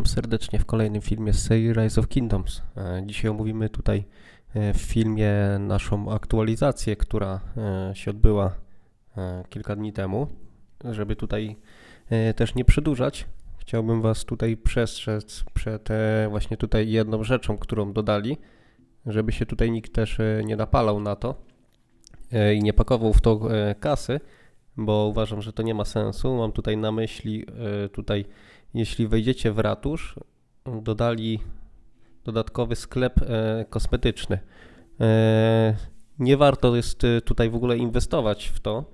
Witam serdecznie w kolejnym filmie z serii Rise of Kingdoms. E, Dzisiaj omówimy tutaj e, w filmie naszą aktualizację, która e, się odbyła kilka dni temu. Żeby tutaj też nie przedłużać, chciałbym Was tutaj przestrzec przed właśnie tutaj jedną rzeczą, którą dodali, żeby się tutaj nikt też nie napalał na to i nie pakował w to kasy, bo uważam, że to nie ma sensu. Mam tutaj na myśli tutaj jeśli wejdziecie w ratusz, dodali dodatkowy sklep e, kosmetyczny. E, nie warto jest e, tutaj w ogóle inwestować w to,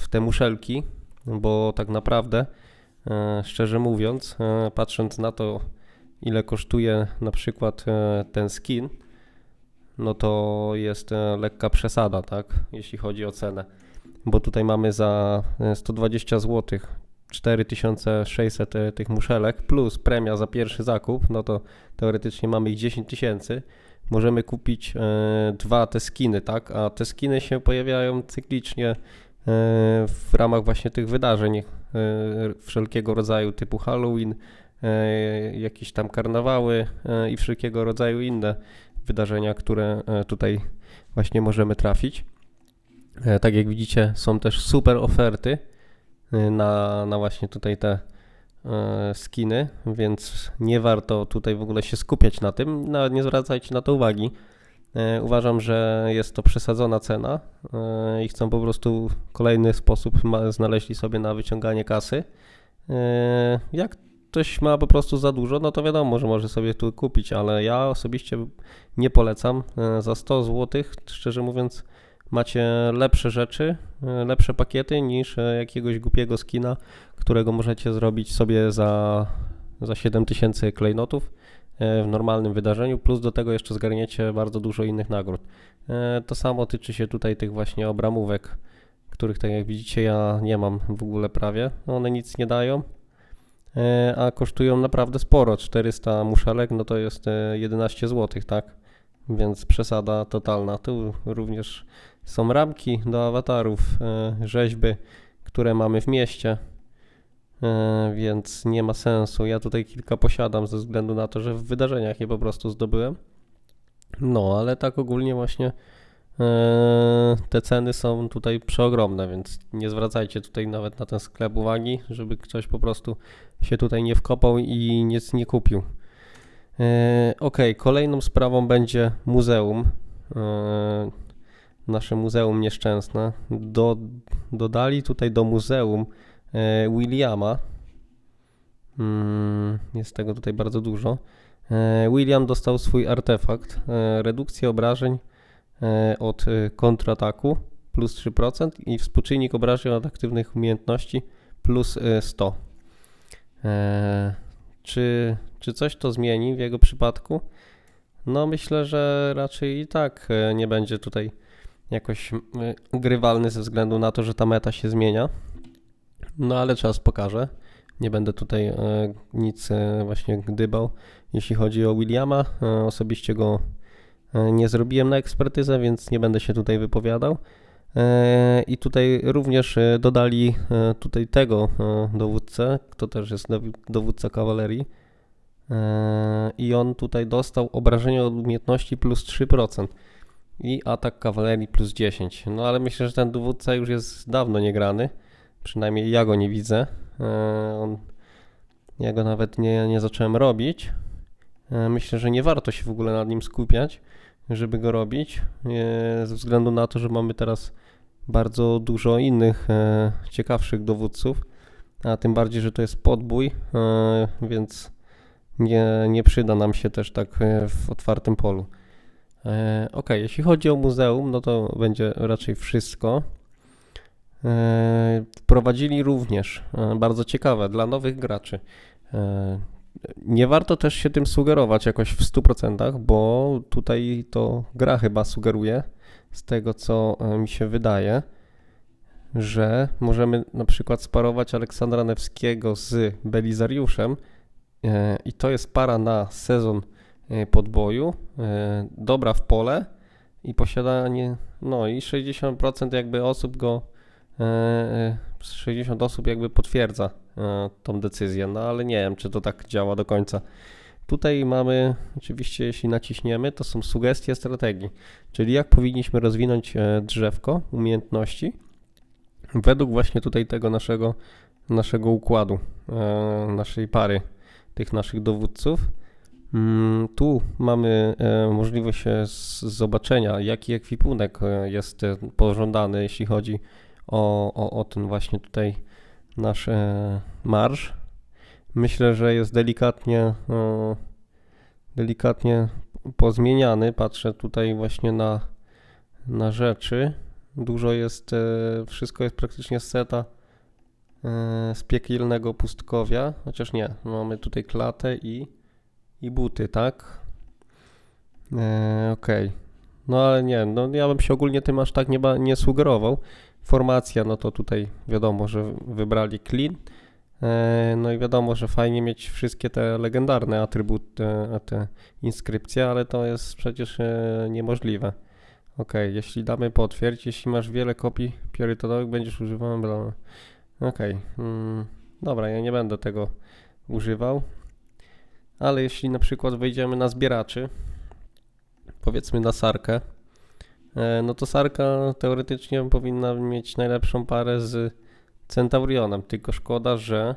w te muszelki, bo tak naprawdę, szczerze mówiąc, patrząc na to, ile kosztuje na przykład ten skin, no to jest lekka przesada, tak, jeśli chodzi o cenę. Bo tutaj mamy za e, 120 zł 4600 e, tych muszelek plus premia za pierwszy zakup, no to teoretycznie mamy ich 10 tysięcy. Możemy kupić e, dwa te skiny, tak? A te skiny się pojawiają cyklicznie e, w ramach właśnie tych wydarzeń wszelkiego rodzaju typu Halloween, jakieś tam karnawały i wszelkiego rodzaju inne wydarzenia, które tutaj właśnie możemy trafić. Tak jak widzicie, są też super oferty na, na właśnie tutaj te e, skiny, więc nie warto tutaj w ogóle się skupiać na tym, nawet nie zwracajcie na to uwagi. E, Uważam, że jest to przesadzona cena i chcą po prostu kolejny sposób znaleźli sobie na wyciąganie kasy. Jak ktoś ma po prostu za dużo, no to wiadomo, że może sobie tu kupić, ale ja osobiście nie polecam. Za 100 zł, szczerze mówiąc, macie lepsze rzeczy, e, lepsze pakiety niż e, jakiegoś głupiego skina, którego możecie zrobić sobie za, za 7000 klejnotów e, w normalnym wydarzeniu, plus do tego jeszcze zgarniecie bardzo dużo innych nagród. To samo tyczy się tutaj tych właśnie obramówek, których tak jak widzicie ja nie mam w ogóle prawie. One nic nie dają, a kosztują naprawdę sporo. 400 muszelek, no to jest e, 11 zł, tak? Więc przesada totalna. Tu również są ramki do awatarów, e, rzeźby, które mamy w mieście, e, więc nie ma sensu. Ja tutaj kilka posiadam ze względu na to, że w wydarzeniach je po prostu zdobyłem. No, ale tak ogólnie właśnie e, te ceny są tutaj przeogromne, więc nie zwracajcie tutaj nawet na ten sklep uwagi, żeby ktoś po prostu się tutaj nie wkopał i nic nie kupił. E, Ok, kolejną sprawą będzie muzeum. E, nasze muzeum nieszczęsne. Do, dodali tutaj do muzeum e, Williama. Mm, jest tego tutaj bardzo dużo. William dostał swój artefakt. Redukcja obrażeń od kontrataku plus 3% i współczynnik obrażeń od aktywnych umiejętności plus e, 100. Czy, czy coś to zmieni w jego przypadku? No myślę, że raczej i tak e, nie będzie tutaj jakoś grywalny ze względu na to, że ta meta się zmienia. No ale czas pokaże. Nie będę tutaj e, nic e, właśnie gdybał. Jeśli chodzi o Williama, osobiście go nie zrobiłem na ekspertyzę, więc nie będę się tutaj wypowiadał. E, I tutaj również e, dodali e, tutaj tego dowódcę, kto też jest dowódca kawalerii. I on tutaj dostał obrażenie od umiejętności plus 3% i atak kawalerii plus 10. No ale myślę, że ten dowódca już jest dawno niegrany. Przynajmniej ja go nie widzę. On, ja go nawet nie, nie zacząłem robić. Myślę, że nie warto się w ogóle nad nim skupiać, żeby go robić, ze względu na to, że mamy teraz bardzo dużo innych e, ciekawszych dowódców, a tym bardziej, że to jest podbój, e, więc nie, nie przyda nam się też tak e, w otwartym polu. Ok, jeśli chodzi o muzeum, no to będzie raczej wszystko. Wprowadzili również, bardzo ciekawe, dla nowych graczy. Nie warto też się tym sugerować jakoś w 100%, bo tutaj to gra chyba sugeruje, z tego co e, mi się wydaje, że możemy na przykład sparować Aleksandra Newskiego z Belizariuszem e, i to jest para na sezon e, podboju, dobra w pole i posiadanie, no i 60% jakby osób go e, e, z 60 osób jakby potwierdza tą decyzję, no ale nie wiem, czy to tak działa do końca. Tutaj mamy, oczywiście, jeśli naciśniemy, to są sugestie strategii, czyli jak powinniśmy rozwinąć e, drzewko umiejętności według właśnie tutaj tego naszego, naszego układu, e, naszej pary tych naszych dowódców. Mm, Tu mamy e, możliwość zobaczenia, jaki ekwipunek jest pożądany, jeśli chodzi o, o, o ten właśnie tutaj nasz marsz. Myślę, że jest delikatnie, e, delikatnie pozmieniany. Patrzę tutaj właśnie na, na rzeczy. Dużo jest, e, wszystko jest praktycznie z seta e, z piekielnego pustkowia, chociaż nie, mamy tutaj klatę i, i buty, tak? E, Okej. No ale nie, no ja bym się ogólnie tym aż tak nie, nie sugerował. Formacja, no to tutaj wiadomo, że wybrali clean. E, No i wiadomo, że fajnie mieć wszystkie te legendarne atrybuty, te inskrypcje, ale to jest przecież e, niemożliwe. Ok, jeśli damy potwierdź, jeśli masz wiele kopii priorytetowych, będziesz używał. Okej, mm, dobra, ja nie będę tego używał. Ale jeśli na przykład wejdziemy na zbieraczy, powiedzmy na Sarkę, e, no to Sarka teoretycznie powinna mieć najlepszą parę z Centaurionem, tylko szkoda, że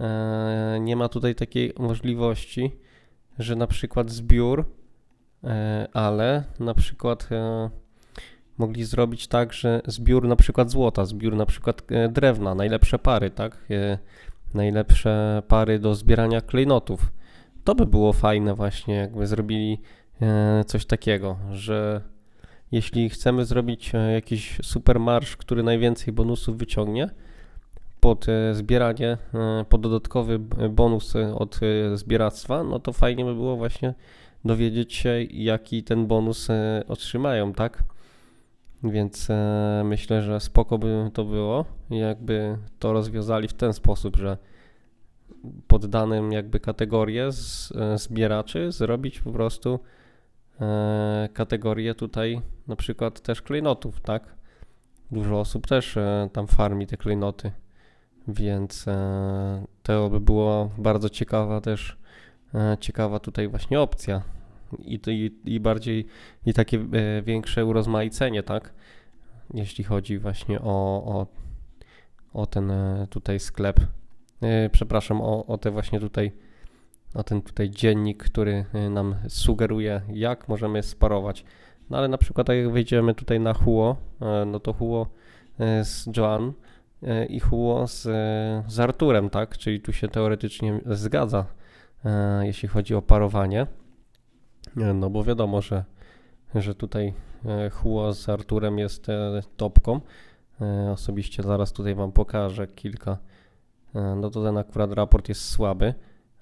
e, nie ma tutaj takiej możliwości, że na przykład zbiór, e, ale na przykład e, mogli zrobić tak, że zbiór na przykład złota, zbiór na przykład drewna, najlepsze pary, tak? Najlepsze pary do zbierania klejnotów. To by było fajne właśnie, jakby zrobili coś takiego, że jeśli chcemy zrobić jakiś super marsz, który najwięcej bonusów wyciągnie pod e, zbieranie, e, pod dodatkowy bonus e, od zbieractwa, no to fajnie by było właśnie dowiedzieć się, jaki ten bonus otrzymają, tak? Więc myślę, że spoko by to było, jakby to rozwiązali w ten sposób, że pod danym jakby kategorię z, zbieraczy zrobić po prostu kategorię tutaj na przykład też klejnotów, tak? Dużo osób też tam farmi te klejnoty, więc e, to by było bardzo ciekawa też, e, ciekawa tutaj właśnie opcja i, i, i bardziej, i takie e, większe urozmaicenie, tak? Jeśli chodzi właśnie o, o, o ten tutaj sklep, przepraszam, o, o te właśnie tutaj o ten tutaj dziennik, który nam sugeruje, jak możemy sparować. No ale na przykład tak jak wejdziemy tutaj na Huo, no to Huo z Joan e, i Huo z, e, z Arturem, tak? Czyli tu się teoretycznie zgadza, e, jeśli chodzi o parowanie. No bo wiadomo, że, że tutaj Huo z Arturem jest topką. Osobiście zaraz tutaj Wam pokażę kilka. No to ten akurat raport jest słaby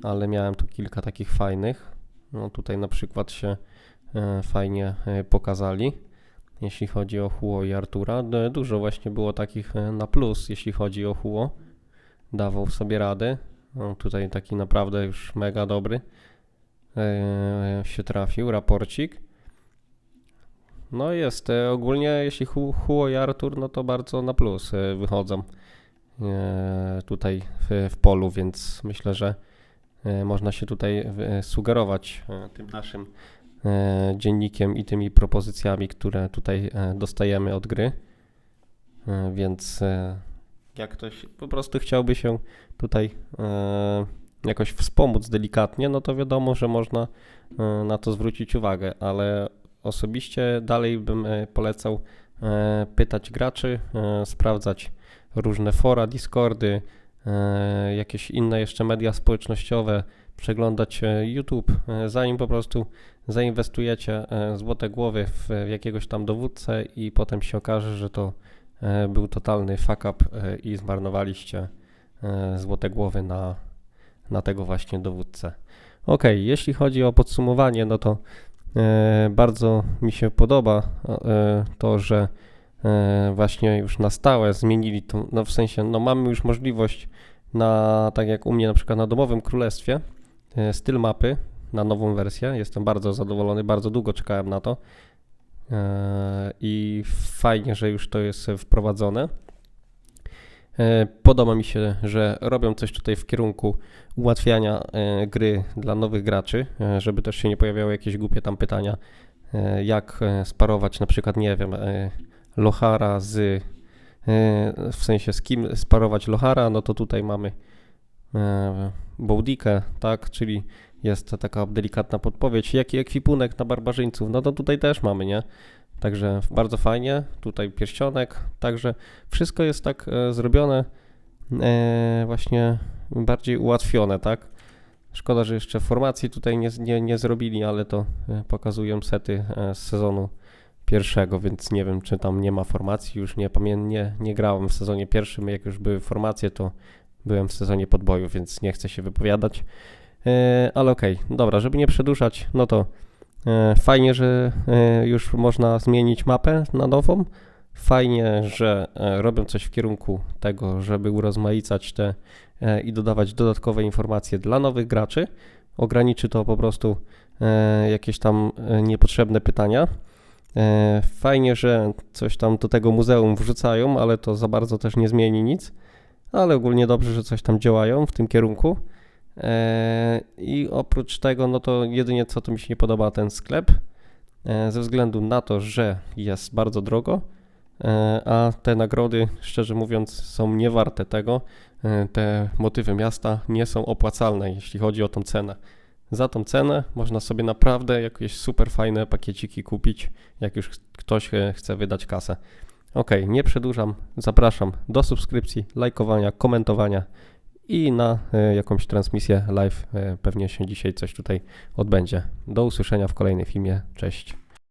ale miałem tu kilka takich fajnych. No tutaj na przykład się fajnie pokazali, jeśli chodzi o Huo i Artura. Dużo właśnie było takich e, na plus, jeśli chodzi o Huo. Dawał sobie radę. No, tutaj taki naprawdę już mega dobry e, się trafił, raporcik. No jest, e, ogólnie jeśli Hu- Huo i Artur, no to bardzo na plus wychodzą tutaj w, w polu, więc myślę, że można się tutaj sugerować tym naszym dziennikiem i tymi propozycjami, które tutaj e, dostajemy od gry. E, Więc e, jak ktoś po prostu chciałby się tutaj e, jakoś wspomóc delikatnie, no to wiadomo, że można e, na to zwrócić uwagę, ale osobiście dalej bym e, polecał e, pytać graczy, e, sprawdzać różne fora, Discordy, e, jakieś inne jeszcze media społecznościowe, przeglądać e, YouTube, e, zanim po prostu zainwestujecie e, złote głowy w, jakiegoś tam dowódcę i potem się okaże, że to e, był totalny fuck up e, i zmarnowaliście e, złote głowy na, na tego właśnie dowódcę. Ok, jeśli chodzi o podsumowanie, no to e, bardzo mi się podoba e, to, że e, właśnie już na stałe zmienili to, no w sensie, no mamy już możliwość na, tak jak u mnie na przykład na domowym królestwie, e, styl mapy na nową wersję. Jestem bardzo zadowolony, bardzo długo czekałem na to e, i fajnie, że już to jest wprowadzone. E, Podoba mi się, że robią coś tutaj w kierunku ułatwiania e, gry dla nowych graczy, e, żeby też się nie pojawiały jakieś głupie tam pytania, e, jak e, sparować na przykład, nie wiem, e, Lohara z, e, w sensie z kim sparować Lohara, no to tutaj mamy e, Bołdikę, tak, czyli jest taka delikatna podpowiedź, jaki ekwipunek na barbarzyńców, no to tutaj też mamy, nie? Także bardzo fajnie, tutaj pierścionek, także wszystko jest tak e, zrobione e, właśnie bardziej ułatwione, tak? Szkoda, że jeszcze formacji tutaj nie, nie, nie zrobili, ale to pokazują sety z sezonu pierwszego, więc nie wiem, czy tam nie ma formacji, już nie pamiętam, nie, nie grałem w sezonie pierwszym, jak już były formacje, to byłem w sezonie podboju, więc nie chcę się wypowiadać. E, ale okej, dobra, żeby nie przedłużać, no to e, fajnie, że e, już można zmienić mapę na nową. Fajnie, że robią coś w kierunku tego, żeby urozmaicać te i dodawać dodatkowe informacje dla nowych graczy. Ograniczy to po prostu jakieś tam niepotrzebne pytania. E, Fajnie, że coś tam do tego muzeum wrzucają, ale to za bardzo też nie zmieni nic. Ale ogólnie dobrze, że coś tam działają w tym kierunku. E, I oprócz tego, no to jedynie co to mi się nie podoba ten sklep, e, ze względu na to, że jest bardzo drogo, a te nagrody, szczerze mówiąc, są niewarte tego. Te motywy miasta nie są opłacalne, jeśli chodzi o tą cenę. Za tą cenę można sobie naprawdę jakieś super fajne pakieciki kupić, jak już ktoś e, chce wydać kasę. Ok, nie przedłużam, zapraszam do subskrypcji, lajkowania, komentowania i na e, jakąś transmisję live. E, pewnie się dzisiaj coś tutaj odbędzie. Do usłyszenia w kolejnym filmie. Cześć.